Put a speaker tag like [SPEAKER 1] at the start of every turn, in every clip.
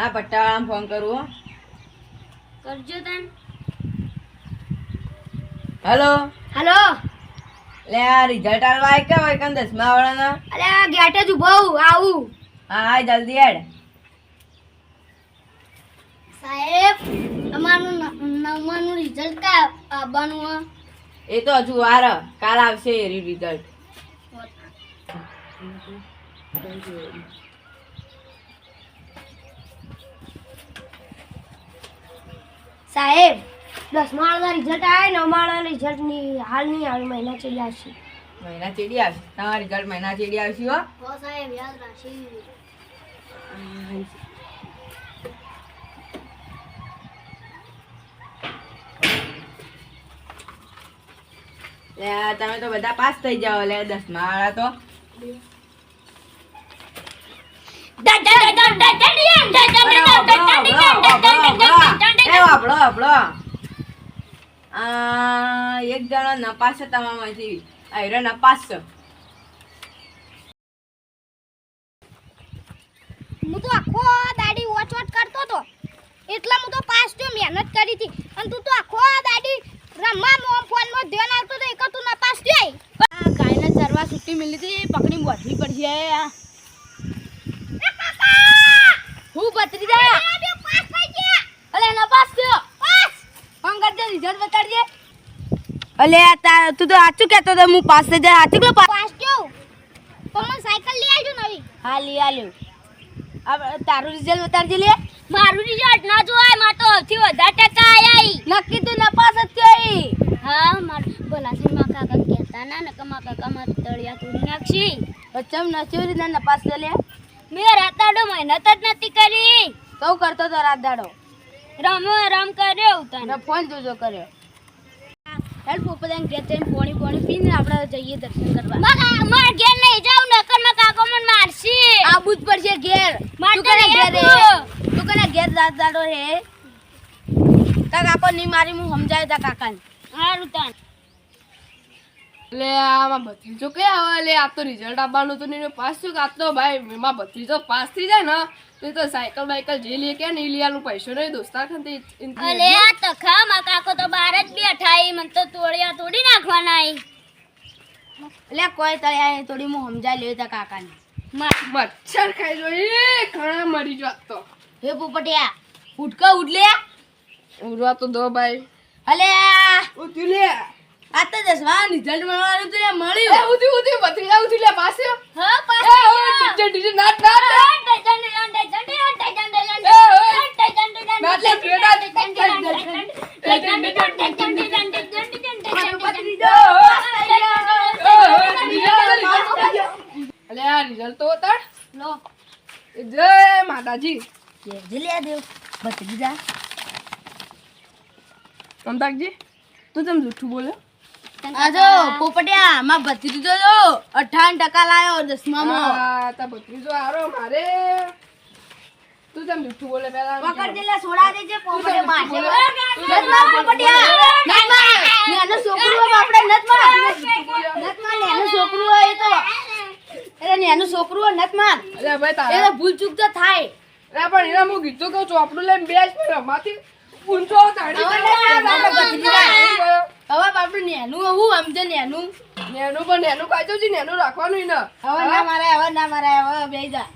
[SPEAKER 1] શાળામાં ફોન કરું હો.
[SPEAKER 2] કરજો તન.
[SPEAKER 1] હલો?
[SPEAKER 2] હલો?
[SPEAKER 1] લે આ રિઝલ્ટ આલવા આય કે હોય કન દસમા વાળાના?
[SPEAKER 2] અરે આ ગેટ જ ઊભો આવું
[SPEAKER 1] હા હા જલ્દી હેડ.
[SPEAKER 2] સાહેબ અમારું નવમાનું રિઝલ્ટ કા આવવાનું?
[SPEAKER 1] એ તો હજુ વાર. કાલ આવશે એ રિઝલ્ટ
[SPEAKER 2] સાહેબ દસ વાળાના રિઝલ્ટ આવે નવ વાળાના રિઝલ્ટની હાલ મહિના ચડી આવશે
[SPEAKER 1] મહિના ચડી આવશે તમારા રિઝલ્ટ મહિના ચડી આવશે હો
[SPEAKER 2] હો સાહેબ યાદ રાખી
[SPEAKER 1] તમે તો બધા પાસ થઈ જાઓ લે દસ માળા તો એ વાપરો એક જણો નપાસ છે તમારામાંથી. આ નપાસ છે.
[SPEAKER 2] હું તો આખો દાડી વોચ વોચ કરતો તો એટલે હું તો પાસ થયો મહેનત કરી હતી. અને તું તો આખો દાડી રમવા મો ફોનમાં ધ્યાન આવતો તો એક તું નપાસ થયો
[SPEAKER 3] આ ગાયને ચરવા છૂટી મળી હતી. પકડી બોધવી પડશે હું પતરી જાય
[SPEAKER 2] પાસ થઈ ગયા
[SPEAKER 3] અલે નપાસ થયો
[SPEAKER 2] પાસ
[SPEAKER 3] ફોન કરજે રિઝલ્ટ બતાડજે અલે તા- તું તો સાચું કહેતો તો હું પાસે જાય. સાચું કે પાસ
[SPEAKER 2] જો. પણ તો મને સાયકલ લઈ આવજો નવી.
[SPEAKER 3] હા લઈ આલ્યો. આ તારું રિઝલ્ટ બતાડજે લે.
[SPEAKER 2] મારું રિઝલ્ટ ના જોવાય માર તો સૌથી વધારે ટકા આયા
[SPEAKER 3] નક્કી તું નપાસ જ થઈ
[SPEAKER 2] હા માર બોલા છે માં કાકા કહેતા ના ને કમા કાકા માં તળિયા તોડી નાખશી.
[SPEAKER 3] વચ્ચમ ચોરી રીતે ના પાસ લે.
[SPEAKER 2] મેં રાતાડો મહેનત જ નથી કરી.
[SPEAKER 3] તો કરતો તો રાત દાડો.
[SPEAKER 2] રમો રમ કર્યો તને.
[SPEAKER 3] ને ફોન જોજો કર્યો. હેડ પોપદાન ઘેર જઈને પોણી પોણી પીને આપણે જઈએ દર્શન કરવા.
[SPEAKER 2] મારા માર ઘેર નહીં જાઉં નકરમાં કાકો મને મારશી.
[SPEAKER 3] આબુ જ પડશે ઘેર. તું કને ઘેર. તું કને ઘેર દાદ દાડો હે તા કાકો નહીં મારી હું સમજાય તા કાકાને.
[SPEAKER 2] હારું તન.
[SPEAKER 4] એટલે આમાં ભત્રીજો કે આવે? એટલે આ તો રિઝલ્ટ આવવાનું હતું ને પાસ થયું કે આ તો ભાઈ એમાં ભત્રીજો પાસ થઈ જાય ને તો તો સાયકલ બાયકલ જે લે કે ને લેવાનું પૈસો નહીં દોસ્તાર ખાન
[SPEAKER 2] અલે આ તો ખા માં કાકો તો બહાર જ બેઠા એ મને તો તોડિયા તોડી નાખવાના એ
[SPEAKER 3] એટલે કોઈ તળે આય થોડી હું સમજાઈ લેતા કાકાને.
[SPEAKER 4] મચ્છર ખાઈ જો એ ઘણા મરી જાત તો.
[SPEAKER 3] હે પોપટિયા. ઉડકા ઉડલે
[SPEAKER 4] ઉડવા તો દો ભાઈ.
[SPEAKER 3] અલે આ
[SPEAKER 4] ઉઠી લે.
[SPEAKER 3] આ તો દસમા રિઝલ્ટ મળવાનું તો લે
[SPEAKER 4] એ
[SPEAKER 3] મળ્યું
[SPEAKER 4] ઉધી ઉઠી ભત્રીજા ઉઠી લે પાસે
[SPEAKER 2] હા
[SPEAKER 4] એ ઓ ડીજે ડીજે નાટ નાટ જય માતાજી
[SPEAKER 3] જે લે દેવ
[SPEAKER 4] કમતાકજી તું તમ જૂઠું બોલ્યો
[SPEAKER 3] આ જો પોપટિયા માં ભત્રીજો જો 58 ટકા લાયો દસમામાં
[SPEAKER 4] હા તા ભત્રીજો આરો મારે તું તેમ જૂઠું બોલે પેલા
[SPEAKER 3] પકડ દે લે સોડા દેજે પોપટે
[SPEAKER 4] બોલે.
[SPEAKER 3] નતમાં પોપટિયા નતમા નેનો છોકરો આપણે નતમા નતમા નેનો છોકરો હોય એ તો અરે નેનો છોકરો નતમા
[SPEAKER 4] અરે ભાઈ તારે
[SPEAKER 3] એ ભૂલ ચૂક તો થાય
[SPEAKER 4] અરે પણ એના હું કીધું કે ચોપડું લઈને બેસ પર રમાતી ઊંચો તાડી
[SPEAKER 3] હવે બાપડું ના, નેનું હું સમજે નેનું?
[SPEAKER 4] નેનું પણ નેનું કાચો છે નેનું રાખવાનું ને.
[SPEAKER 3] હવે ના મારે હવે ના મારે હવે બે જા.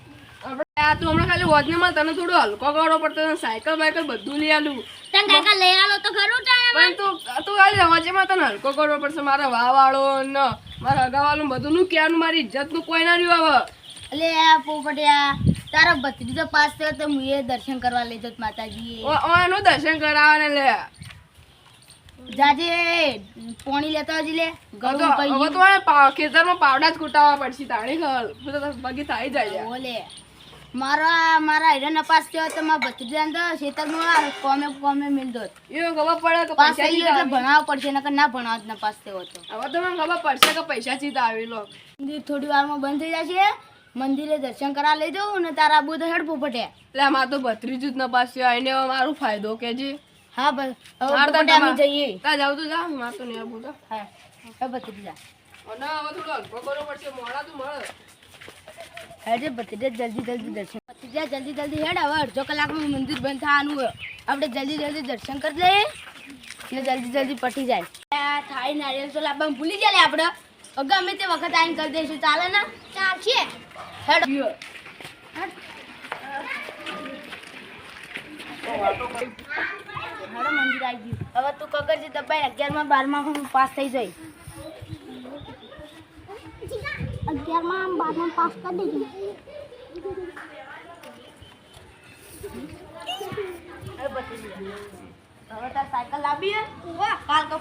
[SPEAKER 4] આપણે આ તું હમણાં ખાલી વોચમાં તને થોડું હલકો કરવો પડતો સાયકલ બાયકલ બધું લઈ આલું.
[SPEAKER 2] તન કાકા લઈ આલો તો ખરું
[SPEAKER 4] પણ તું તું ખાલી વોચમાં તને હલકો કરવો પડશે મારા વાવાળો ને મારા અગાવાળું બધું નું ક્યાંનું મારી ઇજ્જતનું કોઈ ના રહ્યું હવે.
[SPEAKER 3] અલે આ પોપટિયા તારા ભત્રીજો પાસ થયો તો હું એ દર્શન કરવા લઈ જત માતાજી
[SPEAKER 4] ઓ- ઓ એનું દર્શન કરાવવાને લે.
[SPEAKER 3] જાજે પોણી લેતો હજી લે ગળું
[SPEAKER 4] તો હવે તો મારે ખેતરમાં પાવડા જ કૂટાવા પડશે તાણી ખબર તો બગી થઈ જાય
[SPEAKER 3] ઓલે મારા મારા હીરા નપાસ થયો તો મારા ભત્રીજા તો ખેતરમાં કોમે કોમે મિલ દો
[SPEAKER 4] ખબર પડે કે
[SPEAKER 3] પાસ થઈ ગયો એટલે પડશે નકર ના ભણાવ નપાસ થયો હતો
[SPEAKER 4] હવે તો મને ખબર પડશે કે પૈસા ચીતા આવી લો.
[SPEAKER 3] મંદિર થોડી વારમાં બંધ થઈ જશે. મંદિરે દર્શન કરા લઈ જવું ને તારા આબુ તો હેડ પોપટે
[SPEAKER 4] એટલે મારે તો ભત્રીજું જ નપાસ થયો એને મારો ફાયદો કે જે?
[SPEAKER 3] હા બસ. હવે જઈએ.
[SPEAKER 4] તા જાવ તો જા મારે તો નહીં તો.
[SPEAKER 3] હા. હવે ભત્રીજા
[SPEAKER 4] અને હવે થોડો અલ્પ કરો પડશે મોડા તું મળે.
[SPEAKER 3] હેડે ભત્રીજા જલ્દી જલ્દી દર્શન. જા જલ્દી જલ્દી હેડ. હવે અડધો કલાકમાં મંદિર બંધ થવાનું હોય. આપણે જલ્દી જલ્દી દર્શન કરી લઈએ ને જલ્દી જલ્દી પટી જાય. આ થાળી નારિયેળ તો લાવવાનું ભૂલી જાય લે આપણે. ગમે તે વખત આઈને કરી દઈશું ચાલે ને?
[SPEAKER 2] ચાલશે
[SPEAKER 3] હેડ. હેડો મંદિર આવી ગયું. હવે તું કગરજી દબાઈ અગિયારમાં બારમાં હું પાસ થઈ જઈ
[SPEAKER 2] અગિયારમાં બારમાં પાસ કરી દીધું
[SPEAKER 3] હવે તાર સાયકલ લાવી કાલ તો